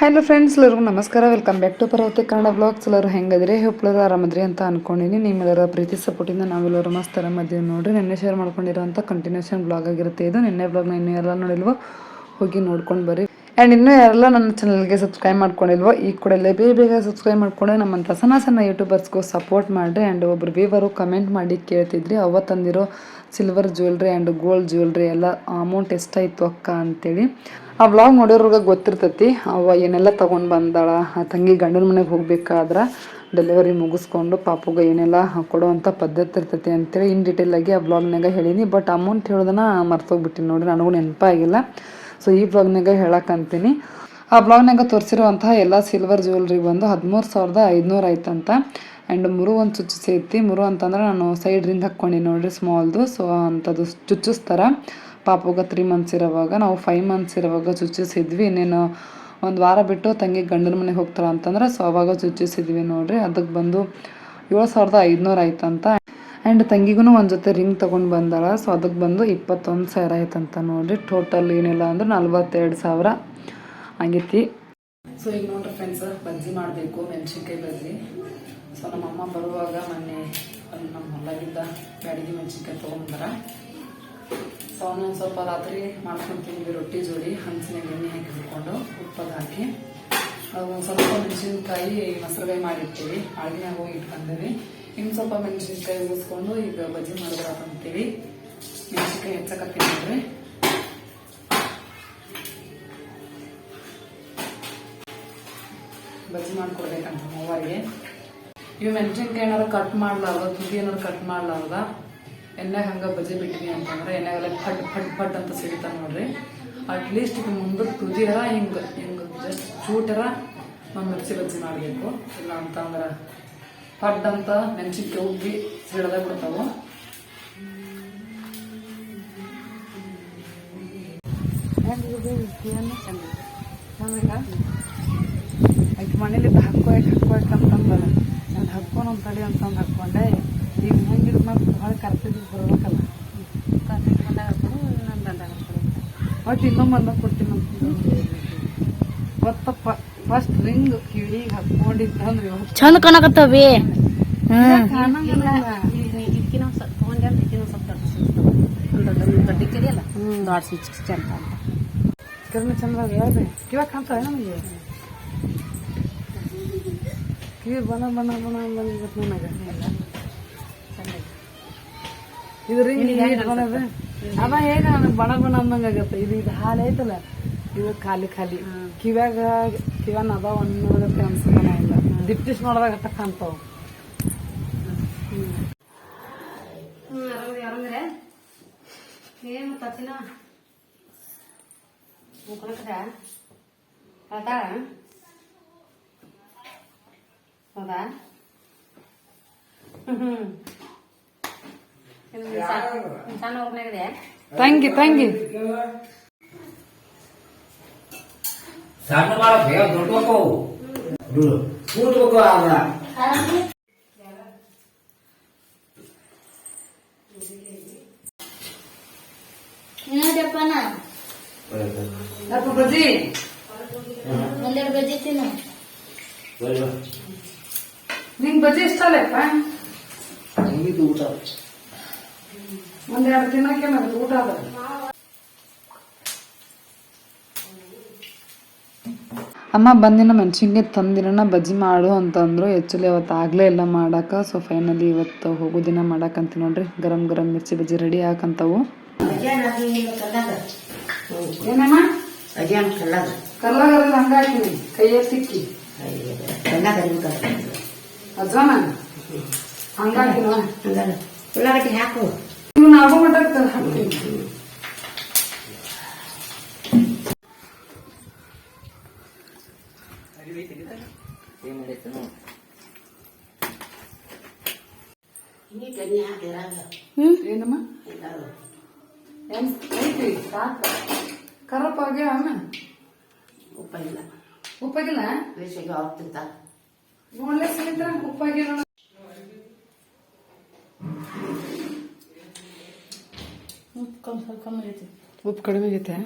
Hello friends ಎಲ್ಲರಿಗೂ ನಮಸ್ಕಾರ. Welcome back to Parvathi Kannada blogs ಎಲ್ಲರೂ ಹೆಂಗದ್ರಿ? ಎಲ್ಲರೂ ಆರಾಮದ್ರಿ ಅಂತ ಅಂದ್ಕೊಂಡಿನಿ ನಿಮ್ಮೆಲ್ಲರ ಪ್ರೀತಿ ಸಪೋರ್ಟಿಂದ ನಾವೆಲ್ಲರೂ ಮಸ್ತ್ ಆರಾಮದೀವಿ ನೋಡಿರಿ. ನಿನ್ನೆ ಶೇರ್ ಮಾಡ್ಕೊಂಡಿರೋಂಥ ಕಂಟಿನ್ಯೂಷನ್ ಬ್ಲಾಗ್ ಆಗಿರುತ್ತೆ ಇದು. ನಿನ್ನೆ ಬ್ಲಾಗ್ನ ಇನ್ನೂ ಎಲ್ಲ ನೋಡಿಲ್ವೋ, ಹೋಗಿ ನೋಡ್ಕೊಂಡು ಬರ್ರಿ. ಆ್ಯಂಡ್ ಇನ್ನೂ ಯಾರೆಲ್ಲ ನನ್ನ ಚಾನಲ್ಗೆ ಸಬ್ಸ್ಕ್ರೈಬ್ ಮಾಡ್ಕೊಂಡಿಲ್ವೋ, ಈ ಕೂಡಲೇ ಬೇಗ ಬೇಗ ಸಬ್ಸ್ಕ್ರೈಬ್ ಮಾಡ್ಕೊಂಡು ನಮ್ಮಂಥ ಸಣ್ಣ ಸಣ್ಣ ಯೂಟ್ಯೂಬರ್ಸ್ಗೂ ಸಪೋರ್ಟ್ ಮಾಡಿರಿ. ಆ್ಯಂಡ್ ಒಬ್ರು ವೀವರು ಕಮೆಂಟ್ ಮಾಡಿ ಕೇಳ್ತಿದ್ರಿ. ಅವ ತಂದಿರೋ silver jewellery and gold jewellery ಎಲ್ಲ ಅಮೌಂಟ್ ಎಷ್ಟಾಯಿತು ಅಕ್ಕ ಅಂತೇಳಿ. ಆ ವ್ಲಾಗ್ ನೋಡೋರ್ಗೆ ಗೊತ್ತಿರ್ತೈತಿ ಅವ ಏನೆಲ್ಲ ತೊಗೊಂಡು ಬಂದಾಳ, ಆ ತಂಗಿ ಗಂಡನ ಮನೆಗೆ ಹೋಗ್ಬೇಕಾದ್ರೆ ಡೆಲಿವರಿ ಮುಗಿಸ್ಕೊಂಡು ಪಾಪುಗೆ ಏನೆಲ್ಲ ಕೊಡುವಂಥ ಪದ್ಧತಿ ಇರ್ತೈತಿ ಅಂತೇಳಿ ಇನ್ ಡೀಟೇಲಾಗಿ ಆ ವ್ಲಾಗ್ನಾಗ ಹೇಳೀನಿ. ಬಟ್ ಅಮೌಂಟ್ ಹೇಳೋದನ್ನ ಮರ್ತೋಗ್ಬಿಟ್ಟಿನಿ ನೋಡಿ ನನಗೂ ನೆನಪಾಗಿಲ್ಲ. ಸೊ ಈ ವ್ಲಾಗ್ನಾಗ ಹೇಳಕ್ಕಂತೀನಿ ಆ ಬ್ಲಾಗ್ನಾಗ ತೋರಿಸಿರುವಂತಹ ಎಲ್ಲ ಸಿಲ್ವರ್ ಜ್ಯುವೆಲ್ರಿ ಬಂದು ಹದಿಮೂರು ಸಾವಿರದ ಐದುನೂರು ಆಯ್ತಂತ. ಆ್ಯಂಡ್ ಮುರು ಒಂದು ಚುಚ್ಚಿಸೈತಿ ಮುರು ಅಂತಂದ್ರೆ ನಾನು ಸೈಡ್ ರಿಂಗ್ ನೋಡಿರಿ ಸ್ಮಾಲ್ದು ಸೊ ಅಂಥದ್ದು ಚುಚ್ಚಿಸ್ತಾರ ಪಾಪುಗ ತ್ರೀ ಮಂತ್ಸ್ ಇರೋವಾಗ, ನಾವು ಫೈವ್ ಮಂತ್ಸ್ ಇರೋವಾಗ ಚುಚ್ಚಿಸಿದ್ವಿ. ಇನ್ನೇನು ಒಂದು ವಾರ ಬಿಟ್ಟು ತಂಗಿ ಗಂಡನ ಮನೆಗೆ ಹೋಗ್ತಾರ ಅಂತಂದ್ರೆ ಸೊ ಅವಾಗ ಚುಚ್ಚಿಸಿದ್ವಿ ನೋಡ್ರಿ. ಅದಕ್ಕೆ ಬಂದು ಏಳು ಸಾವಿರದ ಐದುನೂರು ಆಯ್ತಂತ. ಆ್ಯಂಡ್ ತಂಗಿಗೂ ಒಂದು ಜೊತೆ ರಿಂಗ್ ತೊಗೊಂಡು ಬಂದಾಳ. ಸೊ ಅದಕ್ಕೆ ಬಂದು ಇಪ್ಪತ್ತೊಂದು ಸಾವಿರ ಆಯ್ತಂತ ನೋಡ್ರಿ. ಟೋಟಲ್ ಏನಿಲ್ಲ ಅಂದ್ರೆ ನಲ್ವತ್ತೆರಡು ಸಾವಿರ ಆಗೈತಿ. ಸೊ ಈಗ ನೋಡ್ರಿ ಫ್ರೆಂಡ್ಸ್ ಬಜ್ಜಿ ಮಾಡಬೇಕು, ಮೆಣಸಿನ್ಕಾಯಿ ಬಜ್ಜಿ. ಸೊ ನಮ್ಮ ಅಮ್ಮ ಬರುವಾಗ ಮೊನ್ನೆ, ನಮ್ಮ ಹೊಲಗಿದ್ದ ಬ್ಯಾಡಿಗೆ ಮೆಣಸಿನ್ಕಾಯಿ ತೊಗೊಂಬಂದಾರ ಸೊ ನಾನು ಸ್ವಲ್ಪ ರಾತ್ರಿ ಮಾಡ್ಕೊಂತೀವಿ ರೊಟ್ಟಿ ಜೋಡಿ ಹಂಚಿನಾಗ ಎಣ್ಣೆ ಹಾಕಿಬಿಟ್ಕೊಂಡು ಉಪ್ಪದ ಹಾಕಿ. ಒಂದು ಸ್ವಲ್ಪ ಮೆಣಸಿನ್ಕಾಯಿ ಮೊಸರುಗಾಯಿ ಮಾಡಿರ್ತೀವಿ ಅಳಗಿನಾಗ ಹೋಗಿ ಇಟ್ಕೊಂಡೀವಿ ಇನ್ನು ಸ್ವಲ್ಪ ಮೆಣಸಿನ್ಕಾಯಿ ಉಳಿಸ್ಕೊಂಡು ಈಗ ಬಜ್ಜಿ ಮಾಡಿದ್ರಾಕಂತೀವಿ ಮೆಣಸಿನ್ಕಾಯಿ ಹೆಚ್ಚಕತ್ತೀನಿ ನೋಡ್ರಿ ಬಜ್ಜಿ ಮಾಡ್ಕೊಡ್ಬೇಕಂತ ಮೂವರಿಗೆ. ಇವು ಮೆಣಸಿನ್ಕಾಯಿ ಏನಾರು ಕಟ್ ಮಾಡ್ಲಾರ್ದ ತುದಿ ಏನಾರು ಕಟ್ ಮಾಡ್ಲಾರ್ದ ಎಣ್ಣೆಗೆ ಹಂಗೆ ಬಜ್ಜಿ ಬಿಟ್ಟಿವಿ ಅಂತಂದ್ರೆ ಎಣ್ಣೆಗೆಲ್ಲ ಫಟ್ ಫಟ್ ಫಟ್ ಅಂತ ಸಿಗ್ತಾವ ನೋಡ್ರಿ. ಅಟ್ಲೀಸ್ಟ್ ಈಗ ಮುಂದಕ್ಕೆ ತುದಿಯರ ಹಿಂಗೆ ಹಿಂಗೆ ಜಸ್ಟ್ ಚೂಟರ ನಾವು ಮಿರ್ಚಿ ಬಜ್ಜಿ ಮಾಡಬೇಕು. ಇಲ್ಲ ಅಂತಂದ್ರೆ ಫಡ್ ಅಂತ ನೆನ್ಸಿಕ್ಕೆ ಉಬ್ಬಿ ಸಿಡದ ಬಿಡ್ತಾವು. ಆಯ್ತು ಮನೇಲಿ ಹಾಕೋ ಹಾಕೋ ಅಂತಂದ ನಾನು ಒಂದು ತಡಿ ಅಂತಂದು ಹಾಕ್ಕೊಂಡೆ. ಈಗ ಹೆಂಗೆ ಮತ್ತೆ ಭಾಳ ಕರ್ತಿದ್ದು ಬರ್ಬೇಕಲ್ಲ. ಒಟ್ಟು ಇನ್ನೊಮ್ಮೆ ಬಂದಾಗ ಕೊಡ್ತೀನಿ ಅಂತ ಗೊತ್ತಪ್ಪ ಫಸ್ಟ್ ರಿಂಗ್ ಕಿವಿಗೆ ಹಾಕೊಂಡಿದ್ದಂದ್ರೆ ಇವತ್ತು ಚಂದ ಕಾಣಕತ್ತವಿ. ಇದಕ್ಕಿನ ಸ್ವಲ್ಪ ತಗೊಂಡೆ ಅಂದ್ರೆ ಇದಕ್ಕಿನ ಸ್ವಲ್ಪ ದೊಡ್ಡ ಕಿರಿಯಲ್ಲ ದೊಡ್ಡ ಸ್ವಿಚ್ ಚಂದ ಅಂತ ಕಿರಣ್ ಚಂದ್ರ ಹೇಳ್ರಿ. ಕಿವಾಗ ಕಾಣ್ತಾವೆ ನಮಗೆ? ಕಿವಿ ಬಣ್ಣ ಬಣ್ಣ ಬಣ್ಣ ಬಂದಿತ್ತು ನನಗೆ. ಇದು ರಿಂಗ್ ಇಟ್ಕೊಂಡದ ಅದ ಹೇಗ ನನಗೆ ಬಣ ಬಣ ಅನ್ನಂಗ ಆಗತ್ತೆ. ಇದು ಇದು ಹಾಲು ಐತಲ್ಲ? ಇದು ಖಾಲಿ ಖಾಲಿ. ಕಿವ್ಯಾಗ ಕಿವ್ಯಾನ ಅದ ಅನ್ನೋದಕ್ಕೆ ಅನ್ಸೋದನ ಇಲ್ಲ ದಿಪ್ಟಿಸ್ ನೋಡಿದಾಗ ಅಟ್ಟ ಕಾಣ್ತಾವ. ಏನು ತತ್ತಿನ ಮುಕ್ಕಳಕದ ಅದಾಳ ಹೌದಾ? ಹುಡುಗನಾಗಿದೆ ತಂಗಿ ತಂಗಿ. ಸಣ್ಣ ಮಾಡಕ್ಕೆ ದೊಡ್ಡಬೇಕು ಕೂತ್ಬೇಕು ಅಪ್ಪ ಬಜ್ಜಿ? ಒಂದೆರಡು ಬಜ್ಜಿ ತಿನ್ನು. ನಿಂಗ್ ಬಜ್ಜಿ ಇಷ್ಟ ಅಲ್ಲಪ್ಪ? ಊಟ. ಒಂದೆರಡು ತಿನ್ನಕ್ಕೆ ನನಗೆ ಊಟ ಅದ ಅಮ್ಮ ಬಂದಿನ ಮೆಣಸಿನ್ಗೆ ತಂದಿರೋಣ ಬಜ್ಜಿ ಮಾಡು ಅಂತಂದ್ರು. ಆ್ಯಕ್ಚುಲಿ ಅವತ್ತು ಆಗಲೇ ಇಲ್ಲ ಮಾಡೋಕೆ ಸೊ ಫೈನಲಿ ಇವತ್ತು ಹೋಗೋ ದಿನ ಮಾಡಕ್ಕಂತ ನೋಡ್ರಿ. ಗರಂ ಗರಂ ಮಿರ್ಚಿ ಬಜ್ಜಿ ರೆಡಿ ಹಾಕಂತವು. ಏನಮ್ಮ? ಅದೇನು ಕಲ್ಲದ? ಕಲ್ಲಾಗಲ್ಲ ಹಂಗಾಕಿನಿ ಕೈಯ ಸಿಕ್ಕಿ. ಅಜ್ವಾನ ಹಂಗಾಕಿನ ಉಳ್ಳಾಗಡ್ಡಿ ಹಾಕು. ಇವ್ನ ಆಗೋ ಮಟ್ಟ ಹಾಕ್ತೀನಿ ಏನಮ್ಮ? ಏನ್ ಐತಿ ಸಾಕ. ಕರಪ್ಪ ಆಗ್ಯಾವ ಅಮ್ಮ ಉಪ್ಪಿಲ್ಲ ಉಪ್ಪಾಗಿಲ್ಲ ಬೇಸಿಗೆ ಹೋಗ್ತಿದ್ದ ನೋಡ್ಲೆ ಸ್ನೇಹಿತರ ಉಪ್ಪಾಗಿಲ್ಲ ಕಮ್ಮಿ ಕಮ್ಮಿ ಐತಿ. ಉಪ್ಪು ಕಡಿಮೆ ಆಗೈತೆ?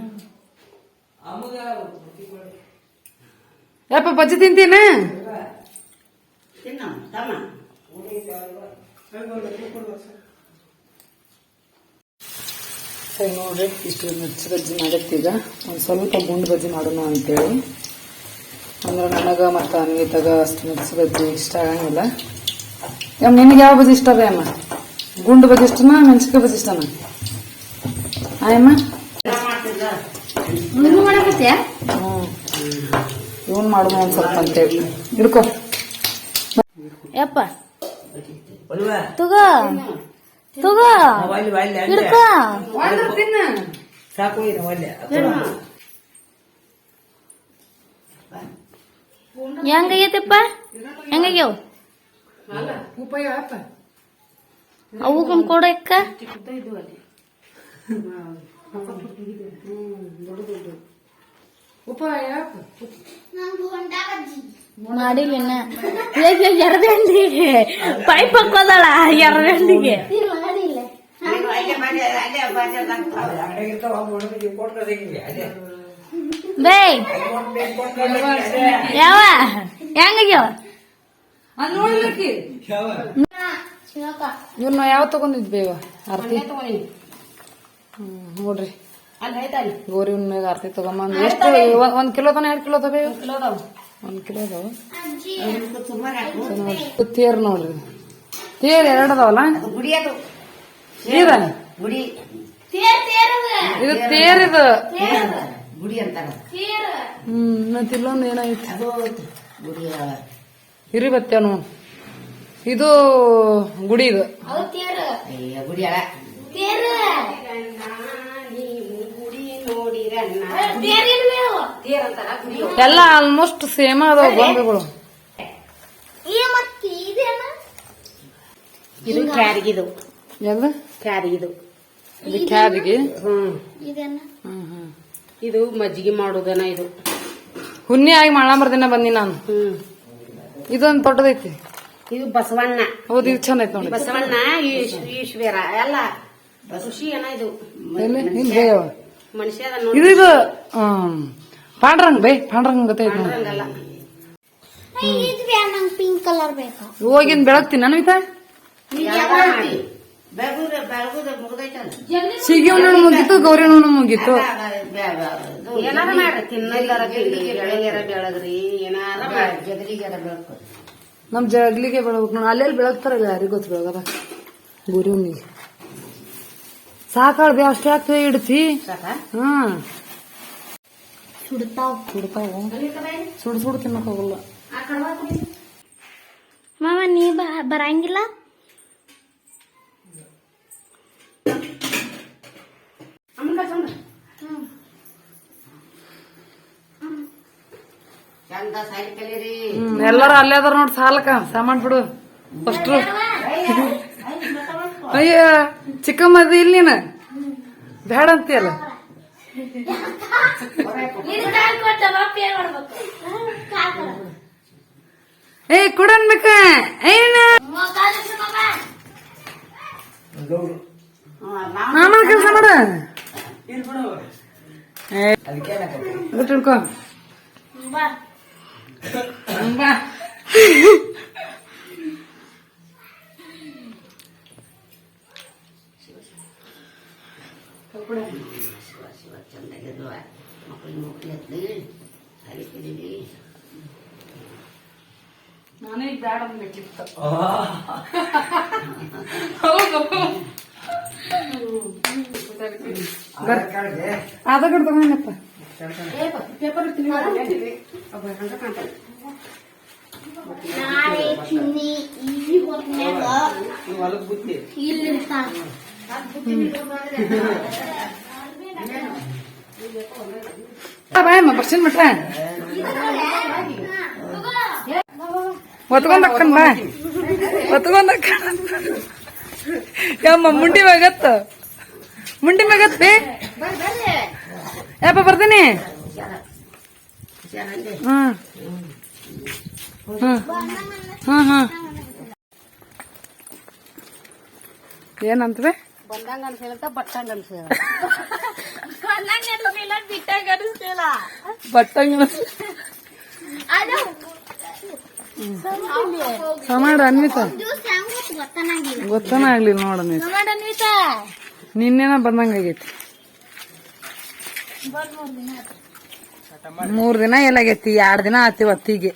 ಯಪ್ಪ ಬಜ್ಜಿ ತಿಂತೀನ ಸರಿ. ನೋಡ್ರಿ ಇಷ್ಟು ಮಿರ್ಚಿ ಬಜ್ಜಿ ಮಾಡತ್ತೀಗ ಒಂದು ಸ್ವಲ್ಪ ಗುಂಡು ಬಜ್ಜಿ ಮಾಡೋಣ ಅಂತೇಳಿ. ಅಂದ್ರೆ ನನಗೆ ಮತ್ತು ಅನ್ವಿತಾಗ ಅಷ್ಟು ಮಿರ್ಚಿ ಬಜ್ಜಿ ಇಷ್ಟ ಆಗಂಗಿಲ್ಲ. ಯಮ್ಮ ನಿನಗೆ ಯಾವ ಬಜ್ಜಿ ಇಷ್ಟ ಅದೇ ಅಮ್ಮ? ಗುಂಡು ಬಜ್ಜಿ ಇಷ್ಟನಾ ಮೆಣಸಿಕಾಯಿ ಬಜ್ಜಿ ಇಷ್ಟನಾ? ಮಾಡ್ತಿದ್ದ ನೀನು ಮಾಡಕತ್ತೀಯ? ಹ್ಞೂ ಇವನ್ ಮಾಡೋಣ ಒಂದು ಸ್ವಲ್ಪ ಅಂತೇಳಿ ಹಿಡ್ಕೊ. ಯಪ್ಪ. ತಗೋ. ತಗೋ. ಹಿಡ್ಕೋ. ಸಾಕು ಹೆಂಗೈತಪ್ಪ ಹೆಂಗಾಗ್ಯಾವ? ಅವು ಕೊಡಕ್ಕ ಮಾಡಿಲ್ಲ ಎರ್ದಂಡಿಗೆ ಪೈಪ್ ಹಾಕೋದಳ ಎರ್ದಂಡಿಗೆ ನೀನು ಅಲ್ಲೇ ಮಾಡಿ ಅಲ್ಲೇ ಬಾಜಾರ್ದಾಗ ಅಂಗಡಿಗಿರ್ತಾವ ಹುಡುಗರಿಗೆ ಕೊಟ್ಟು ತೆಗಿಲಿ ಅದೇ ಬೇ ಯಾವ ಹೆಂಗಾಗ್ಯಾವ ಅದು ನೋಡ್ಲಿಕ್ಕೆ ಇವನ್ನ ಯಾವ ತಗೊಂಡಿದ್ವಿ ಇವ ಆರ್ತಿ ಹ್ಮ್ ನೋಡ್ರಿ. ಅಲ್ಲಿ ಐತಲ್ಲ ಗೋರಿ ಹುಣ್ಣಿಮೆಗೆ ಆರ್ತಿ ತಗೊಂಬಂದು ಎಷ್ಟು ಒಂದ್- ಕಿಲೋ ತನ ಎರಡು ಕಿಲೋ ತಗೋ? ಒಂದ್ ಕಿಲೋ ಅದಾವ. ನೋಡ್ರಿ. ತೇರ್ ನೋಡ್ರಿ. ತೇರ್ ಎರಡು ಅದಾವಲ್ಲ? ಅದು ಗುಡಿ ಅದು. ಇದ? ಗುಡಿ. ಇದು ತೇರ್ ಇದು. ಗುಡಿ ಅಂತಾರ ಹ್ಮ್ ಮತ್ ಇಲ್ಲೊಂದ್ ಏನಾಯ್ತು ಹಿರಿ ಬತ್ತೇನು ಇದು ಗುಡಿ ಇದು. ಅಯ್ಯ ಗುಡಿ ಅಲ್ಲ ಎಲ್ಲ ಆಲ್ಮೋಸ್ಟ್ ಸೇಮ್ ಅದಾವ ಗೊಂಬೆಗಳು ಇದು ಕ್ಯಾರಿಗಿದು. ಎಲ್ಲ ಕ್ಯಾರಿಗಿದು. ಇದು ಕ್ಯಾರಿಗೆ ಇದು ಮಜ್ಜಿಗೆ ಮಾಡೋದನ ಇದು. ಹುಣ್ಣಿ ಆಗಿ ಮಾಳಂಬರ್ದಿನ ಬಂದಿ ನಾನು. ಇದೊಂದು ಇದೊಂದ್ ದೊಡ್ಡದೈತಿ ಇದು ಬಸವಣ್ಣ. ಹೌದು ಇದು ಚಂದ ಐತಿ ನೋಡಿ. ಬಸವಣ್ಣ ಈಶ್- ಈಶ್ವರ ಎಲ್ಲ. ಏನ ಇದು? ಎಲ್ಲಿ? ಮನುಷ್ಯ ಅದ ಇದು ಪಾಂಡ್ರಂಗ್ ಬೈ ಪಾಂಡ್ರಂಗ್ ಗೊತ್ತೈತಿ ನೋಡಿ ನೋಡಂಗಲ್ಲ ಪಿಂಕ್ ಕಲರ್ ಬೇಕು. ಹೋಗಿನ್ ಬೆಳಗ್ತೀನಿ ಅನ್ವಿತಾ ಬೆಳಗುದ ಬೆಳಗುದ ಮುಗ್ದೈತಲ್ಲ ಸಿಗಿ ಹುಣ್ಣು ಮುಗೀತು ಗೌರಿ ಮುಗೀತು. ಏನಾರ ಮಾಡ್ರಿ ತಿನ್ನಲ್ಲಾರ ತಿನ್ರಿ ಬೆಳಗ್ಯಾರ ಬೆಳಗ್ರಿ ಏನಾರ ಮಾಡ್ರಿ ಬೆಳಕು. ನಮ್ ಜಗ್ಲಿಗೆ ಬೆಳಗ್ಬೇಕು ನೋಡಿ ಅಲ್ಲೆಲ್ಲಿ ಬೆಳಗ್ತಾರಲ್ಲ ಯಾರಿಗೂ ಗೊತ್ತು ಬೆಳಗದ? ಗುರಿ ಹುಣ್ಣಿಗೆ ಸಾಕಾಳ್ ಬೇ ಅಷ್ಟೇ ಆಗ್ತದೆ ಇಡ್ತಿ. ಸಾಕ? ಹ್ಮ್ ಸುಡ್ತಾವ್ ಸುಡ್ತಾವ. ಸುಡ್ ಸುಡ್ ತಿನ್ನಕ್ ಹೋಗಲ್ಲ. ಮಾಮ ನೀ ಬ- ಬರಂಗಿಲ್ಲ? ಎಲ್ಲಾರು ಅಲ್ಲೇ ಅದಾರ ನೋಡಿ ಸಾಲಕ ಸಾಮಾನ್ ಬಿಡು. ಅಷ್ಟ್ರು ಅಯ್ಯ ಚಿಕ್ಕಮ್ಮದಿ ಇಲ್ಲಿ ನೀನ. ಬೇಡ ಅಂತೀಯಲ್ಲ. ಏ ಕೊಡನ್ಬೇಕ ಏನ ಮಾಮನ ಕೆಲಸ ಮಾಡ. ಅದು ತಿಳ್ಕೊ ಬಾ ನಾನೇ ಬೇಡ ಅನ್ಬೇಕಿತ್ತು ಅದ ಕಡೆ ತಗೊಂಡಪ್ಪ ನಾಳೆ ಚಿನ್ನಿ ಈ ಹೊತ್ನ್ಯಾಗ ಹೊಲಕ್ ಬುತ್ತಿ ಇಲ್ಲಿ ಇರ್ತಾನ ಬಾಯಮ್ಮ ಬರ್ಸಿನ್ ಮಟ್ಟ ಒತ್ಕೊಂಡ್ ಬಾ ಒತ್ಕೊಂಡ್ ಯಮ್ಮ ಮುಂಡಿ ಮ್ಯಾಗತ್ತ ಮುಂಡಿ ಮ್ಯಾಗತ್ ಬೇ ಯಪ್ಪ ಬರ್ತೀನಿ ಹ್ಮ್ ಹ್ಮ್ ಹ್ಮ್ ಏನಂತವೆ ಬಂದಂಗ ಅನ್ಸಿಲ್ಲ ಬಟ್ಟಂಗ ಅನ್ಸಿಲ್ಲ ಬಟ್ಟಂಗ ಸಮಾಡ ಅನ್ವಿತಾ. ಗೊತ್ತನ ನೋಡ ಅನ್ವಿತಾ. ಸಮಾಡ ಅನ್ವಿತಾ. ನಿನ್ನೆನ ಬಂದಂಗಾಗೈತಿ ಮೂರ್ ದಿನ ಎಲ್ಲಾಗೈತಿ ಎರಡ್ ದಿನ ಆತಿ ಒತ್ತಿಗೆ.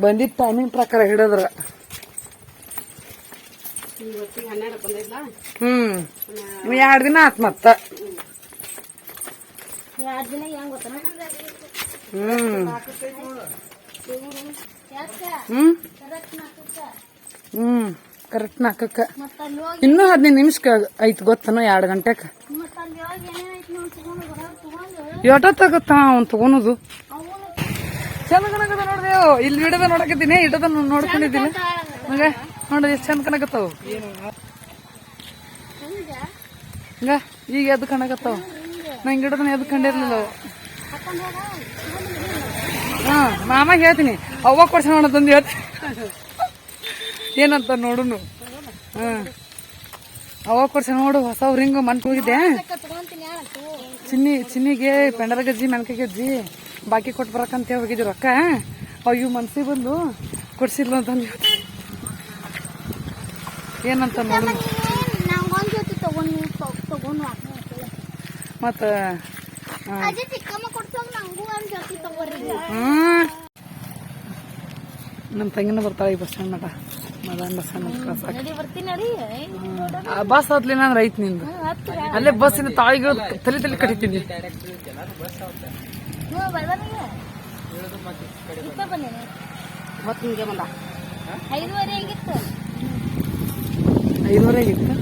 ಬಂದಿದ್ ಟೈಮಿಂಗ್ ಪ್ರಕಾರ ಹಿಡಿದ್ರ. ಹ್ಮ್. ಎರಡ್ ದಿನ ಆತ್ ಮತ್ತ. ಎರಡ್ ದಿನ ಹೆಂಗ್ ಹ್ಮ್. ಕರೆಕ್ಟ್ ನಾಕಕ್ಕ. ಇನ್ನೂ ಹದಿನೈದು ನಿಮಿಷ ಐತ್ ಗೊತ್ತನೋ ಎರಡ್ ಗಂಟೆಕ. ಮತ್ತ ತಗತ್ತ ಅವ್ನು ತಗೊಳೋದು. ಚಂದ ಕನಕದ ನೋಡ್ರಿ ಅವು. ಇಲ್ಲಿ ಹಿಡದ ನೋಡಕತ್ತೀನಿ ಇಡದ ನೋಡ್ಕೊಂಡಿದ್ದೀನಿ. ಹಂಗೆ ನೋಡ್ರಿ ಎಷ್ಟ್ ಚಂದ ಕನಕತ್ತಾವ ಈಗ ಎದ್ದು ಕಣಕತ್ತಾವ. ನಂಗೆ ಹಿಡದನ ಎದ್ದು ಕಂಡಿರ್ಲಿಲ್ಲ. ಅವು. ಹಾ, ಮಾಮ ಹೇಳ್ತೀನಿ. ಅವ್ವ ಕೊಡ್ಸ ತಂದು ಹೇಳ್ತೀನಿ. ಏನಂತ ನೋಡುನು. ಹಾ. ಅವ್ವ ಕೊಡ್ಸ ನೋಡು, ಹೊಸ ರಿಂಗ್ ಮನ್ ಹೋಗಿದ್ದೆ. ಚಿನ್ನಿ, ಚಿನ್ನಿಗೆ ಪೆಂಡರ್ ಗಜ್ಜಿ ಮೆನಕ ಗಜ್ಜಿ ಬಾಕಿ ಕೊಟ್ಟು ಬರಕಂತ ಹೋಗಿದ್ವಿ ರೊಕ್ಕ. ಅಯ್ಯೋ, ಮನ್ಸಿಗೆ ಬಂದು ಕೊಡ್ಸಿಲ್ಲ ಅಂತಂದು. ಏನಂತ ನೋಡು ನಂಗೊಂದ್ ಜೊತೆ ತಗೊಂಡು ತಗೊಂಡು ಮತ್ತ ನಂಗೂ ನಮ್ಮ ತಂಗಿನ ಬರ್ತಾಳ ಈ ಬಸ್ ಸ್ಟ್ಯಾಂಡ್ ಮಟ ಮದನ್ ಬಸ್ ಸ್ಟ್ಯಾಂಡ್ ಬಸ್ ಹತ್ಲಿಲ್ಲ ಅಂದ್ರೆ ಐತ್ ನಿಂದು. ಅಲ್ಲೇ ಬಸ್ಸಿನ ತಾಳಿಗೆ ತಲೆ ತಲೆ ಬಂದ? ಐದುವರೆ ಆಗಿತ್ತು ಐದುವರೆ ಆಗಿತ್ತು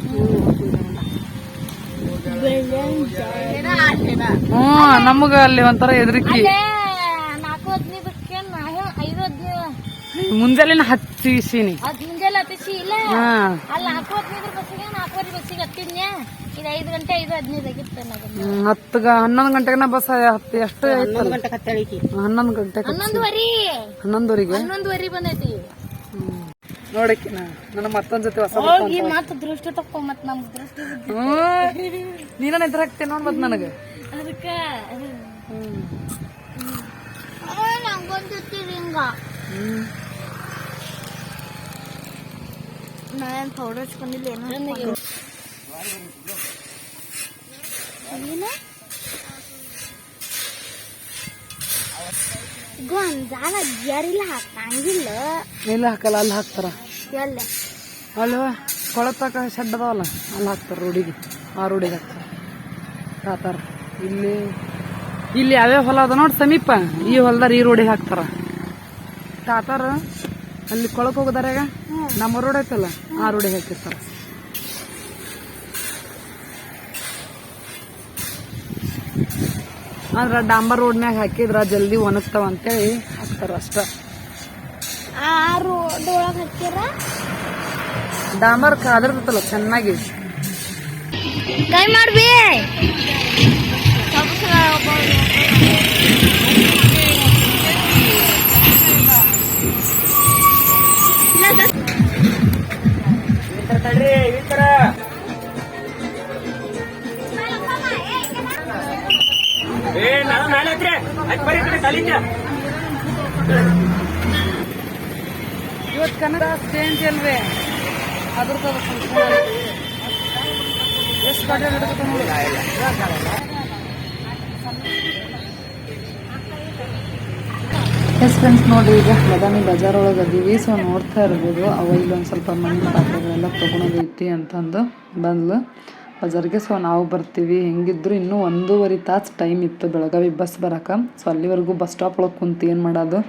ಹ್ಮ್ ನಮಗ ಅಲ್ಲಿ ಒಂಥರ ಹೆದರಿಕೆ. ಅಲ್ಲೇ ನಾಲ್ಕು ಹದಿನೈದಕ್ಕೆ ಐದು ಹದಿನೈದು ಮುಂಜಾನೆ ಹತ್ತಿಸೀನಿ ಅದ್ ಮುಂಜಾನೆ ಹತ್ತಿಸಿ ಇಲ್ಲ. ಅಲ್ಲಿ ನಾಲ್ಕು ಹದಿನೈದು ಬಸ್ಸಿಗೆ ನಾಲ್ಕುವರೆ ಬಸ್ಸಿಗೆ ಹತ್ತಿದ್ನ್ಯಾ? ಇದು ಐದು ಗಂಟೆ ಐದು ಹದಿನೈದು ಆಗಿತ್ತು ನನಗೆ. ಹ್ಮ್, ಹತ್ತಗ ಹನ್ನೊಂದು ಗಂಟೆಗನ ಬಸ್ ಹತ್ತಿ ಎಷ್ಟು ಹನ್ನೊಂದು ಗಂಟೆ ಕತ್ತಳಿಕಿ ಹನ್ನೊಂದು ಗಂಟೆ ಹನ್ನೊಂದುವರೆ. ಹನ್ನೊಂದುವರೆಗೆ? ಹನ್ನೊಂದುವರೆ ಬಂದೈತಿ. ನೋಡಕ್ಕೆ ನನ್ನ ಮತ್ತೊಂದ್ ಜೊತೆ ಹೊಸ ಹೋಗಿ ಮತ್ತ ದೃಷ್ಟಿ ತಕ್ಕೊ ಮತ್ ನಮ್ ದೃಷ್ಟಿ ಬಿದ್ದು. ನೀನ ನಿದ್ರ ಹಾಕ್ತೇನೆ ನೋಡ್ ಮತ್ ನನಗೆ. ಅದಕ್ಕ ನಂಗೊಂದ್ ಜೊತೆ ರಿಂಗ. ನಾನು ಪೌಡರ್ ಹಚ್ಕೊಂಡಿಲ್ಲ ಏನೋ ಗೊಂಜಾಲ ಗಿಯರಿಲ್ಲ ಹಾಕಂಗಿಲ್ಲ ಇಲ್ಲ ಹಾಕಲ್ಲ ಅಲ್ಲಿ ಹಾಕ್ತಾರ. ಎಲ್ಲ ಅಲ್ವಾ? ಕೊಳತಾಕ ಶೆಡ್ ಅದಾವಲ್ಲ ಅಲ್ಲಿ ಹಾಕ್ತಾರ ರೋಡಿಗೆ ಆ ರೋಡಿಗೆ ಹಾಕ್ತಾರ. ಹಾತಾರ ಇಲ್ಲಿ ಇಲ್ಲಿ ಯಾವ್ಯಾವ ಹೊಲ ಅದ ನೋಡಿ ಸಮೀಪ? ಈ ಹೊಲದಾರ ಈ ರೋಡಿಗೆ ಹಾಕ್ತಾರ. ತಾತಾರ ಅಲ್ಲಿ ಕೊಳಕ್ ಹೋಗದಾರ್ಯಾಗ ನಮ್ಮ ರೋಡ್ ಐತಲ್ಲ ಆ ರೋಡಿಗೆ ಹಾಕಿರ್ತಾರ. ಅಂದ್ರ ಡಾಂಬರ್ ರೋಡ್ನ್ಯಾಗ ಹಾಕಿದ್ರ ಜಲ್ದಿ ಒಣಗ್ತಾವ ಅಂತೇಳಿ ಹಾಕ್ತಾರ ಅಷ್ಟ. ಆ ರೋಡ್ ಒಳಗ್ ಹಾಕ್ಯಾರ ಡಾಂಬರ್ ಕಾದಿರ್ತಲ್ಲ ಚೆನ್ನಾಗಿ ಕೈ ಮಾಡ್ಬಿ. ಏ ನಾನು ಮೇಲೆ ಹತ್ರ. ಅದ್ ಬರೀ ಕಡೆ ತಲಿಂದ ಇವತ್ತು ಕನ್ನಡ ಚೇಂಜ್ ಅಲ್ವೇ? ಅದ್ರದ್ದು ಎಷ್ಟು ಎಸ್ ಫ್ರೆಂಡ್ಸ್, ನೋಡಿ ಈಗ ಬದಾಮಿ ಬಜಾರ್ ಒಳಗೆ ಅದೀವಿ ಸೊ ನೋಡ್ತಾ ಇರ್ಬೋದು, ಅವ ಇಲ್ಲೊಂದು ಸ್ವಲ್ಪ ಮಣ್ಣು ಪಾತ್ರೆಗಳೆಲ್ಲ ತೊಗೊಳೋದೈತಿ ಅಂತಂದು ಬಂದ್ಲು. ಬಜಾರ್ಗೆ ಸೊ ನಾವು ಬರ್ತೀವಿ. ಹೆಂಗಿದ್ರು ಇನ್ನೂ ಒಂದೂವರೆ ತಾಸು ಟೈಮ್ ಇತ್ತು. ಬೆಳಗಾವಿ ಬಸ್ ಬರೋಕೆ. ಸೊ ಅಲ್ಲಿವರೆಗೂ ಬಸ್ ಸ್ಟಾಪ್ ಒಳಗೆ ಕುಂತು ಏನು ಮಾಡೋದು?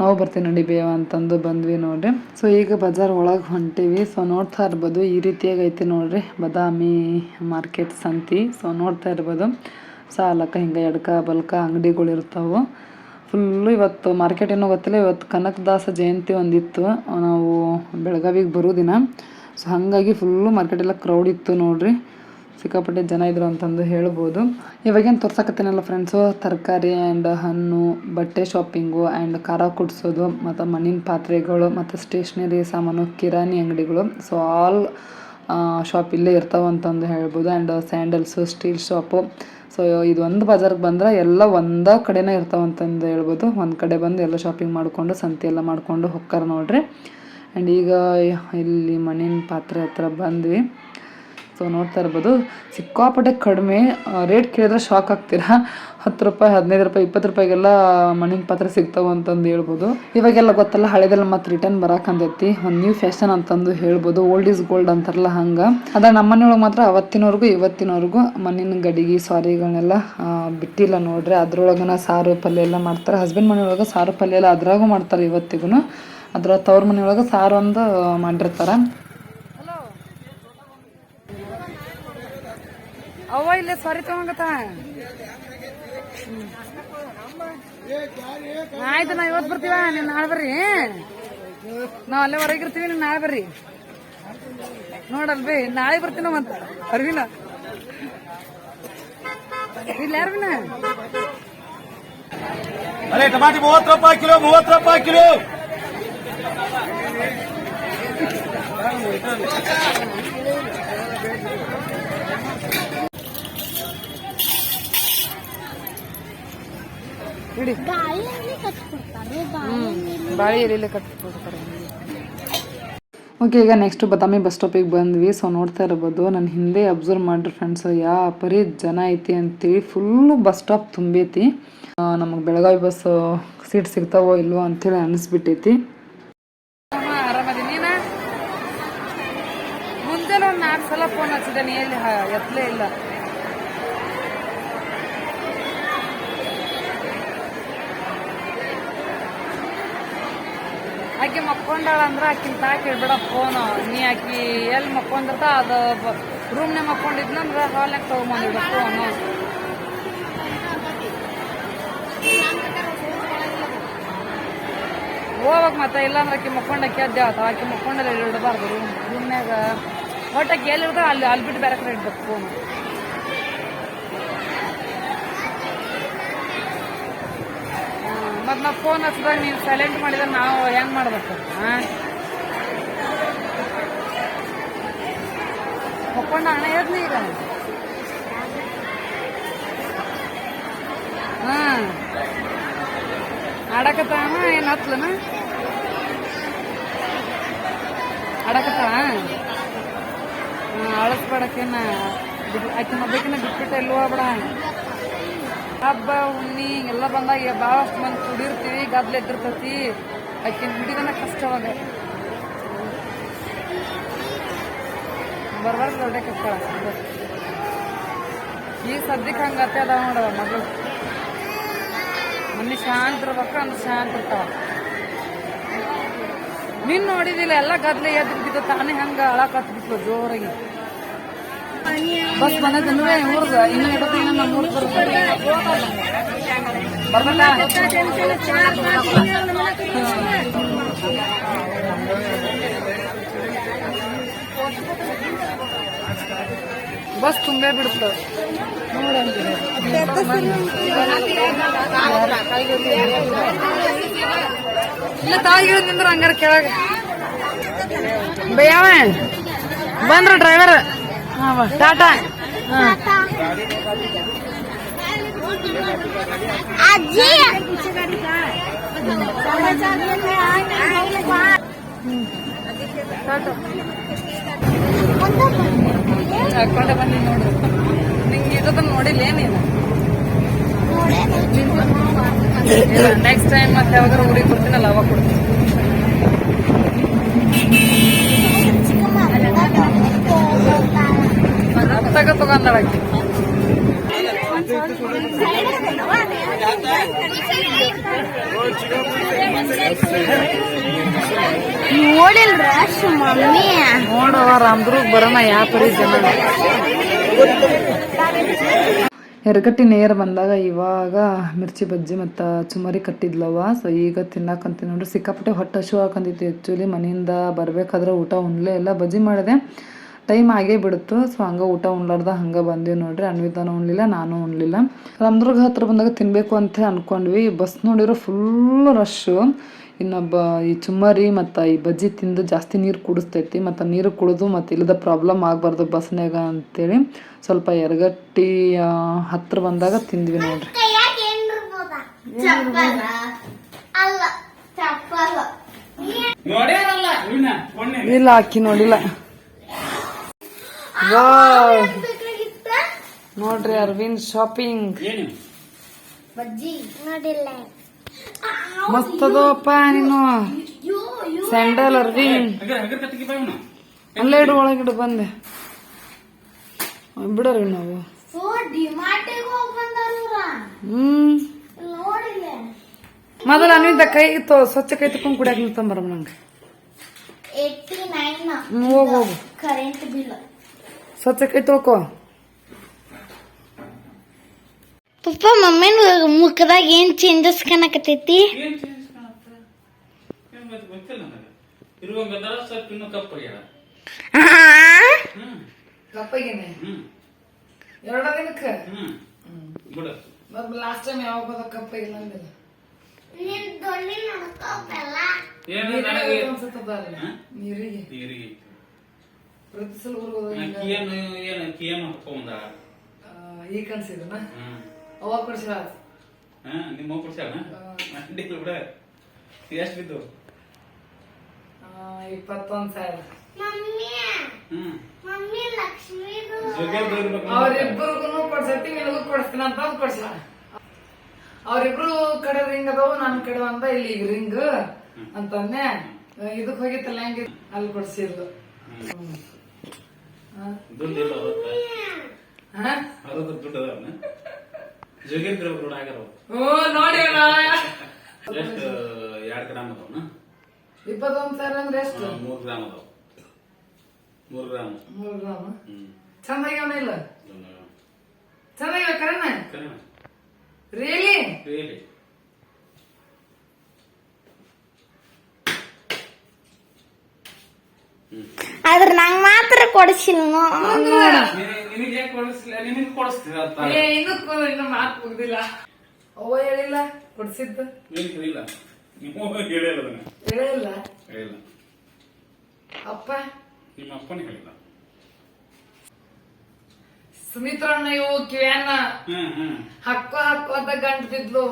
ನಾವು ಬರ್ತೀವಿ ನೋಡಿ ಬೇವ ಅಂತಂದು ಬಂದ್ವಿ ನೋಡ್ರಿ. ಸೊ ಈಗ ಬಜಾರ್ ಒಳಗೆ ಹೊಂಟಿವಿ. ಸೊ ನೋಡ್ತಾ ಇರ್ಬೋದು, ಈ ರೀತಿಯಾಗಿ ಐತಿ ನೋಡ್ರಿ. ಬದಾಮಿ ಮಾರ್ಕೆಟ್ ಸಂತಿ. ಸೊ ನೋಡ್ತಾ ಇರ್ಬೋದು. ಸಾಲಕ್ಕ, ಹಿಂಗೆ ಎಡ್ಕ, ಬಲ್ಕ ಅಂಗಡಿಗಳು ಇರ್ತಾವೆ. ಫುಲ್ಲು ಇವತ್ತು ಮಾರ್ಕೆಟ್ ಏನೋ ಗೊತ್ತಿಲ್ಲ. ಇವತ್ತು ಕನಕದಾಸ ಜಯಂತಿ ಒಂದಿತ್ತು. ನಾವು ಬೆಳಗಾವಿಗೆ ಬರೋ ದಿನ ಸೊ ಹಾಗಾಗಿ ಫುಲ್ಲು ಮಾರ್ಕೆಟ್ ಎಲ್ಲ ಕ್ರೌಡ್ ಇತ್ತು ನೋಡ್ರಿ. ಸಿಕ್ಕಾಪಟ್ಟೆ ಜನ ಇದ್ರು ಅಂತಂದು ಹೇಳ್ಬೋದು. ಇವಾಗೇನು ತೋರ್ಸಕತ್ತೇನಲ್ಲ ಫ್ರೆಂಡ್ಸು ತರಕಾರಿ ಆ್ಯಂಡ್ ಹಣ್ಣು, ಬಟ್ಟೆ ಶಾಪಿಂಗು ಆ್ಯಂಡ್ ಖಾರ ಕುಡಿಸೋದು, ಮತ್ತು ಮಣ್ಣಿನ ಪಾತ್ರೆಗಳು, ಮತ್ತು ಸ್ಟೇಷ್ನರಿ ಸಾಮಾನು, ಕಿರಾಣಿ ಅಂಗಡಿಗಳು. ಸೊ ಆಲ್ ಶಾಪ್ ಇಲ್ಲೇ ಇರ್ತಾವೆ ಅಂತಂದು ಹೇಳ್ಬೋದು. And sandals steel shop so ಇದು ಒಂದು ಬಜಾರ್ಗೆ ಬಂದ್ರೆ ಎಲ್ಲ ಒಂದೇ ಕಡೆನೇ ಇರ್ತಾವಂತಂದು ಹೇಳ್ಬೋದು. ಒಂದು ಕಡೆ ಬಂದು ಎಲ್ಲ ಶಾಪಿಂಗ್ ಮಾಡಿಕೊಂಡು, ಸಂತೆ ಎಲ್ಲ ಮಾಡಿಕೊಂಡು ಹೊಕ್ಕಾರ ನೋಡ್ರಿ. ಆ್ಯಂಡ್ ಈಗ ಇಲ್ಲಿ ಮಣ್ಣಿನ ಪಾತ್ರೆ ಹತ್ರ ಬಂದ್ವಿ. ಸೊ ನೋಡ್ತಾ ಇರ್ಬೋದು. ಸಿಕ್ಕಾಪಟ್ಟೆ ಕಡಿಮೆ ರೇಟ್ ಕೇಳಿದ್ರೆ ಶಾಕ್ ಆಗ್ತೀರಾ? ಹತ್ತು ರೂಪಾಯಿ, ಹದಿನೈದು ರೂಪಾಯಿ, ಇಪ್ಪತ್ತು ರೂಪಾಯಿಗೆಲ್ಲ ಮಣ್ಣಿನ ಪಾತ್ರೆ ಸಿಗ್ತಾವ ಅಂತಂದು ಹೇಳ್ಬೋದು. ಇವಾಗೆಲ್ಲ ಗೊತ್ತಲ್ಲ, ಹಳೆದೆಲ್ಲ ಮತ್ತೆ ರಿಟರ್ನ್ ಬರಾಕಂತೈತಿ ಒಂದು ನ್ಯೂ ಫ್ಯಾಷನ್ ಅಂತಂದು ಹೇಳ್ಬೋದು. ಓಲ್ಡ್ ಈಸ್ ಗೋಲ್ಡ್ ಅಂತಾರಲ್ಲ ಹಂಗೆ. ಅದ ನಮ್ಮ ಮನೆಯೊಳಗೆ ಮಾತ್ರ ಅವತ್ತಿನವರೆಗೂ, ಇವತ್ತಿನವರೆಗೂ ಮಣ್ಣಿನ ಗಡಿಗೆ ಸಾರಿಗಳನ್ನೆಲ್ಲ ಬಿಟ್ಟಿಲ್ಲ ನೋಡ್ರಿ ಅದ್ರೊಳಗನ ಸಾರು, ಪಲ್ಯ ಎಲ್ಲ ಮಾಡ್ತಾರೆ. ಹಸ್ಬೆಂಡ್ ಮನೆಯೊಳಗೆ ಸಾರು, ಪಲ್ಯ ಎಲ್ಲ ಅದ್ರಾಗೂ ಮಾಡ್ತಾರೆ ಇವತ್ತಿಗೂ ಅದರ ತವ್ರ ಮನೆಯೊಳಗೆ ಸಾರು ಒಂದು ಮಾಡಿರ್ತಾರೆ. ಅವ ಇಲ್ಲೇ ಸಾರಿ ತಗೊಂಗತ್ತ? ಆಯ್ತು, ನಾ ಇವತ್ತು ಬರ್ತೀವ? ನೀನ್ ನಾಳೆ ಬರ್ರಿ. ನಾವ್ ಅಲ್ಲೇ ಹೊರಗಿರ್ತೀವಿ ನೀನ್ ನಾಳೆ ಬರ್ರಿ. ನೋಡಲ್ವೇ ನಾಳೆ ಬರ್ತೀನ ಮತ್ತ ಅರ್ವಿನ. ಇಲ್ಲ ಅರ್ವಿನ? ಅರೆ, ಟಮಾಟಿ ಮೂವತ್ತು ರೂಪಾಯಿ ಕಿಲೋ, ಮೂವತ್ತು ರೂಪಾಯಿ ಕಿಲೋ. ಕಟ್ಕೊಡ್ತಾರೆ ಬಾಳಿ ಎಲೆಲೆ ಕಟ್ಬಿಡ್ತಾರೆ ಓಕೆ ಈಗ ನೆಕ್ಸ್ಟ್ ಬದಾಮಿ ಬಸ್ ಸ್ಟಾಪಿಗೆ ಬಂದ್ವಿ. ಸೊ ನೋಡ್ತಾ ಇರ್ಬೋದು ನನ್ನ ಹಿಂದೆ ಅಬ್ಸರ್ವ್ ಮಾಡ್ರಿ ಫ್ರೆಂಡ್ಸ್ ಯಾ ಪರಿ ಜನ ಐತಿ ಅಂತೇಳಿ ಫುಲ್ಲು ಬಸ್ ಸ್ಟಾಪ್ ತುಂಬೈತಿ. ನಮಗೆ ಬೆಳಗಾವಿ ಬಸ್ ಸೀಟ್ ಸಿಗ್ತಾವೋ ಇಲ್ವೋ ಅಂತೇಳಿ ಅನಿಸ್ಬಿಟ್ಟೈತಿ. ಮುಂದೆ ಒಂದು ನಾಲ್ಕು ಸಲ ಫೋನ್ ಹಚ್ಚಿದೆ ನೀ ಎಲ್ಲಿ ಎತ್ತಲೇ ಇಲ್ಲ. ಆಕೆ ಮಕ್ಕೊಂಡಾಳ ಅಂದ್ರ ಆಕಿನ ತಾ ಕೇಳ್ಬೇಡ ಫೋನ್ ನೀ ಆಕಿ ಎಲ್ಲಿ ಮಕ್ಕೊಂಡಿರ್ತ ಅದು ರೂಮ್ನೆ ಮಕ್ಕೊಂಡಿದ್ನಂದ್ರ ಹಾಲ್ನಾಗ ತಗೊಂಬಂದಿಡ ಫೋನು ಹೋಗ್ಬೇಕು ಮತ್ತೆ, ಇಲ್ಲಾಂದ್ರೆ ಆಕಿ ಮಕ್ಕೊಂಡಕ್ಕೆ ಎದ್ದೇವತ್ತ ಆಕಿ ಮಕ್ಕೊಂಡಲ್ಲಿ ಇಡಬಾರ್ದು ರೂಮ್ ರೂಮ್ನಾಗ ಒಟ್ಟಾಕಿ ಎಲ್ಲಿರ್ತ ಅಲ್ಲಿ ಅಲ್ಲಿ ಬಿಟ್ಟು ಬೇರೆ ಕಡೆ ಇಡ್ಬೇಕು ಫೋನು ಮತ್ತು ನಾವು ಫೋನ್ ಹಚ್ಚಿದಾಗ ನೀವು ಸೈಲೆಂಟ್ ಮಾಡಿದ್ರೆ ನಾವು ಹೆಂಗೆ ಮಾಡ್ಬೇಕು? ಹಾಂ ಹಣ ಇರ್ಲಿ ಈಗ? ಹಾಂ. ಆಡಕತ್ತಾನ ಏನು ಹತ್ಲನ? ಆಡಕತ್ತ ಹಾಂ, ಅಳಸ್ಬೇಡಕ್ಕೇನ? ಒಬ್ಬಕಿನ ಬಿಟ್ಬಿಟ್ಟ ಎಲ್ಲಿ ಬಿಡ. ಹಬ್ಬ ಉಣ್ಣಿ ಎಲ್ಲ ಬಂದಾಗ ಭಾಳಷ್ಟು ಮಂದಿ ಕುಡಿರ್ತೀವಿ ಗದ್ಲೆ ಎದ್ದಿರ್ತೈತಿ. ಆಕಿನ ಹಿಡಿದನ ಕಷ್ಟವಾಗ ಬರ್ಬಾರ್ದು ದೊಡ್ಡ ಕಷ್ಟ ಈ ಸದ್ಯಕ್ಕೆ ಹಂಗತ್ತೆ ಅದಾವ ನೋಡವ ಮಗಳು. ಮನೆ ಶಾಂತ ಇರ್ಬೇಕು ಅಂದ್ರೆ ಶಾಂತ ಇರ್ತಾವ ನೀನ್ ನೋಡಿದಿಲ್ಲ, ಎಲ್ಲ ಗದ್ಲೆ ಎದ್ದು ಬಿದ್ದ ತಾನೇ ಹಂಗ ಅಳಕತ್ ಬಿಟ್ಲು ಜೋರಾಗಿ. ಬಸ್ ಬಂದೈತಂದ್ರೆ ಇನ್ನೂ ಇಡತ್ತೆ ಇನ್ನು ನಮ್ಮ ಊರ್ಗ್ ಬರುತ್ತೆ ಬರ್ಬೇಕ ಬಸ್ ತುಂಬೇ ಬಿಡುತ್ತೆ ಇಲ್ಲ ತಾಯಿಗೆ ನಿಂದ್ರ ಹಂಗಾರ ಕೆಳಗೆ ಬಯ್ಯಾವ ಬಂದ್ರ ಡ್ರೈವರ್ ಹಾಂ ಟಾಟಾ ಹಾಂ ಅಜ್ಜಿ! ಹಾಕೊಂಡೆ ಬಂದಿ ನೋಡು ನಿಂಗೆ ಇರೋದನ್ನ ನೋಡಿಲ್ಲ ನೀನು ನೆಕ್ಸ್ಟ್ ಟೈಮ್ ಮತ್ತೆ ಯಾವಾಗ ಊರಿಗೆ ಬರ್ತೀನಲ್ಲ ಅವಾಗ ಕೊಡ್ತೀನಿ ಹತ್ತಾಗ ತಗೊಂಡಳಕ್ಕೆ ನೋಡಿಲ್ರ ಮಮ್ಮಿ ನೋಡವ ಬರೋಣ, ಯಾವ ಪರಿ ಜನ? ಎರಗಟ್ಟಿ ನೇರ ಬಂದಾಗ ಇವಾಗ ಮಿರ್ಚಿ ಬಜ್ಜಿ ಮತ್ತು ಚುಮರಿ ಕಟ್ಟಿದ್ಲವ ಸೊ ಈಗ ತಿನ್ನಕಂತ ನೋಡ್ರಿ. ಸಿಕ್ಕಾಪಟ್ಟೆ ಹೊಟ್ಟೆ ಹಶು ಹಾಕಂದಿತ್ತು ಆ್ಯಕ್ಚುಲಿ ಮನೆಯಿಂದ ಬರಬೇಕಾದ್ರೆ ಊಟ ಉಣ್ಲೇ ಎಲ್ಲ ಬಜ್ಜಿ ಮಾಡಿದೆ. ಟೈಮ್ ಆಗೇ ಬಿಡ್ತು ಸೊ ಹಂಗೆ ಊಟ ಉಣ್ಲಾರ್ದ ಹಂಗೆ ಬಂದೀವಿ ನೋಡ್ರಿ. ಅನ್ವಿತಾನು ಉಣ್ಲಿಲ್ಲ ನಾನು ಉಣ್ಲಿಲ್ಲ. ರಾಮದುರ್ಗ ಹತ್ರ ಬಂದಾಗ ತಿನ್ನಬೇಕು ಅಂತ ಅನ್ಕೊಂಡ್ವಿ. ಬಸ್ ನೋಡಿರೋ ಫುಲ್ ರಶ್ಶು ಇನ್ನೊಬ್ಬ ಈ ಚುಮ್ಮರಿ ಮತ್ತು ಈ ಬಜ್ಜಿ ತಿಂದು ಜಾಸ್ತಿ ನೀರು ಕುಡಿಸ್ತೈತಿ. ಮತ್ತು ನೀರು ಕುಡಿದು ಮತ್ತು ಇಲ್ಲದ ಪ್ರಾಬ್ಲಮ್ ಆಗಬಾರ್ದು ಬಸ್ನಾಗ ಅಂತೇಳಿ ಸ್ವಲ್ಪ ಎರಗಟ್ಟಿ ಹತ್ರ ಬಂದಾಗ ತಿಂದ್ವಿ ನೋಡ್ರಿ. ಇಲ್ಲ ಅಕ್ಕಿ ನೋಡಿಲ್ಲ. ನೋಡ್ರಿ ಅರವಿಂದ್ ಶಾಪಿಂಗ್ ಏನು? ಬಜ್ಜಿ. ನೋಡಿಲ್ಲ. ಮಸ್ತ್ ಅದಪ್ಪ ನೀನು. ಸ್ಯಾಂಡಲ್ ಅರವಿಂದ್. ಅಲ್ಲೇ ಇಡು ಒಳಗಿಡು ಬಂದೆ. ಬಿಡರಿ ನಾವು. ಹ್ಮ್. ಮೊದಲ ಅನ್ವಿತ ಕೈ ಇತ್ತು ಸ್ವಚ್ಛ ಕೈ ತಕೊಂಡ್ ಕುಡಿಯಾಕ ನಿಂತಂಬರ ನಂಗೆ. ಹೋಗ್ ಹೋಗು. ಕರೆಂಟ್ ಬಿಲ್ ಸ್ವಚ್ಛ ಕೈ ತೊಳ್ಕೊ ಪಪ್ಪ ಮಮ್ಮಿನ ಮುಖದಾಗ ಏನ್ ಚೇಂಜಸ್ ಕಾಣಕತ್ತೈತಿ ಏನ್ ಚೇಂಜ್ ಕಾಣುತ್ತೆ? ಏನ್ ಗೊತ್ತ- ಗೊತ್ತಿಲ್ಲ ನನಗೆ. ಇರುವಂಗದರ ಸ್ವಲ್ಪ ಇನ್ನೂ ಕಪ್ಪಾಗ್ಯಾರ ಹ್ಮ್. ಕಪ್ಪಗೇನೆ. ಹ್ಮ್. ಎರಡ ದಿನಕ್ಕೆ? ಹ್ಮ್. ಬಿಡು. ಲಾಸ್ಟ್ ಟೈಮ್ ಯಾವಾಗ ಹೋದ ಇಲ್ಲ ಅಂದಿಲ್ಲ. ಹಾ? ನೀರಿಗೆ. ನೀರಿಗೆ. ಪ್ರತಿ ಸಲ ಏನು ಏನು ಏನು ಹಾಕೊಂಡ ಈ ಕನ್ಸಿದನ ಹ್ಮ್ ಅವಾಗ ಕೊಡ್ಸಿರ ಹಾ ನಿಮ್ಮ ಕೊಡ್ಸ್ಯಾಳ ಅಡ್ಡಿಲ್ಲ ಬಿಡ. ಎಷ್ಟು ಬಿದ್ದು? ಆ ಸಾವಿರ. ಅವ್ರಿಬ್ರಿಗೂ ಕೊಡ್ಸತಿ ನಿನಗೂ ಕೊಡಿಸ್ತೀನಿ ಅಂತ ಅಂದ್ ಕೊಡ್ಸಿರ ಅವ್ರಿಬ್ರು ಕಡೆ ರಿಂಗ್ ಅದಾವು ನನ್ ಕಡೆ ಅಂತ ಇಲ್ಲಿ ರಿಂಗ್ ಅಂತಂದೆ. ಇದಕ್ ಹೋಗಿತ್ತಲ್ಲ ಹೆಂಗೆ? ಅಲ್ಲಿ ಕೊಡ್ಸಿರ್ದು. ದುಡ್ಡು ಇಲ್ಲ ಅವತ್ತ ಹಾ ಅರದ ದುಡ್ಡು ಅದಾವನ ಜೋಗೇಂದ್ರ ಆಗ್ಯಾರ ಅವು. ನೋಡಿ ಎರಡ್ ಎಷ್ಟು ಎರಡು ಗ್ರಾಮ್ ಅದಾವನ ಇಪ್ಪತ್ತೊಂದ್ ಸಾವಿರ ಅಂದ್ರೆ ಎಷ್ಟು? ಮೂರು ಗ್ರಾಮ್ ಅದಾವ. ಮೂರು ಗ್ರಾಮ್. ಮೂರು ಗ್ರಾಮ್? ಚಂದಾಗ್ಯವನ ಇಲ್ಲ? ಚಂದ ಚಂದಾಗಿಲ್ಲ ಕರೆನ? ಕರೆನ? ರಿಯಲಿ ರಿಯಲಿ ಆದ್ರೆ ನಂಗ್ ಮಾತ್ರ ಕೊಡಿಸಿಲ್ಲ ನಿನಗೆ ಯಾಕೆ ಕೊಡಿಸ್ಲಿಲ್ಲ ನಿನಗೆ ಅಂತ ಏ ಇನ್ನು ಕೂ- ಇನ್ನು ಮಾತು ಮುಗ್ದಿಲ್ಲ. ಅವ್ವ ಹೇಳಿಲ್ಲ? ಕೊಡ್ಸಿದ್ದು? ನೀನ್ ಹೇಳಿಲ್ಲ ನೀವು ಹೇಳಿಲ್ಲ ಅದನ್ನ. ಹೇಳಿಲ್ಲ? ಹೇಳಿಲ್ಲ. ಅಪ್ಪ? ನಿಮ್ಮ ಅಪ್ಪನೇ ಹೇಳಿಲ್ಲ. ಸುಮಿತ್ರಣ್ಣ ಇವು ಕಿವ್ಯಾನ ಹ್ಮ್ ಹ್ಮ್. ಹಕ್ಕೋ ಹಕ್ಕೋ ಅಂತ ಗಂಟು ಬಿದ್ಲು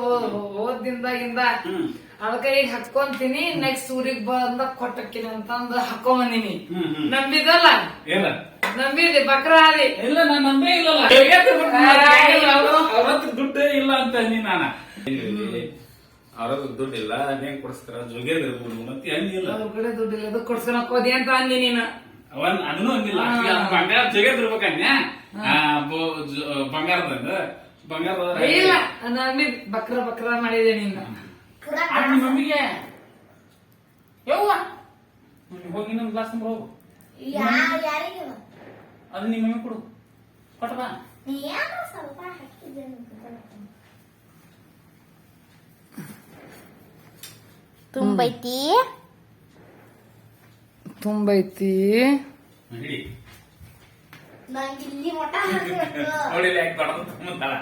ಇಂದ. ಹ್ಮ್. ಅದಕ್ಕೆ ಈಗ ಹಾಕೊಂತೀನಿ ನೆಕ್ಸ್ಟ್ ಊರಿಗೆ ಬಂದ ಕೊಟ್ಟಕ್ಕಿನಿ ಅಂತಂದ ಹಾಕೊಂಬಂದಿನಿ ನಂಬಿದಲ್ಲ ಇಲ್ಲ ನಂಬಿದೆ ಬಕ್ರ ಆದಿ ಇಲ್ಲ ನಾನು ನಂಬೇ ಇಲ್ಲಲ್ಲ ಅವತ್ತು ದುಡ್ಡು ದುಡ್ಡೇ ಇಲ್ಲ ಅಂತ ನೀ ನಾನ ಅವ್ರದ್ದು ದುಡ್ಡು ಇಲ್ಲ ಹೆಂಗ್ ಕೊಡಿಸ್ತಾರ ಜೋಗಿಯರ್ ಇರ್ಬೋದು ಮತ್ತೆ ಹಂಗಿಲ್ಲ ಅವ್ರ ಕಡೆ ದುಡ್ಡಿಲ್ಲ ಅದು ಕೊಡ್ಸ್ಕೊಳಕ್ ಹೋದಿ ಅಂತ ಅಂದಿ ನೀನು ಅವನ್ ಅದನ್ನು ಹಂಗಿಲ್ಲ ಬಂಗಾರ ಜಗದ್ ಇರ್ಬೇಕನ್ಯ ಬಂಗಾರದಂದ ಬಂಗಾರ ಇಲ್ಲ ನಂಬಿದ್ ಬಕ್ರ ಬಕ್ರ ಮಾಡಿದೆ ಅದ್ ನಿಮ್ಮ ಮಮ್ಮಿಗೆ? ಯವ್ವ? ನೀನ್ ಹೋಗಿ ಇನ್ನೊಂದು ಗ್ಲಾಸ್ ತುಂಬ ಹೋಗು. ಯಾರಿಗೆ ಅದು ನಿಮ್ಮ ಮಮ್ಮಿ ಕೊಡು. ಕೊಟ್ಟದ ಸ್ವಲ್ಪ ತುಂಬೈತಿ? ತುಂಬೈತಿ. ಅವಳಿಲ್ಲ ಯಾಕೆ ಬಡದು ತುಂಬಂತಾಳ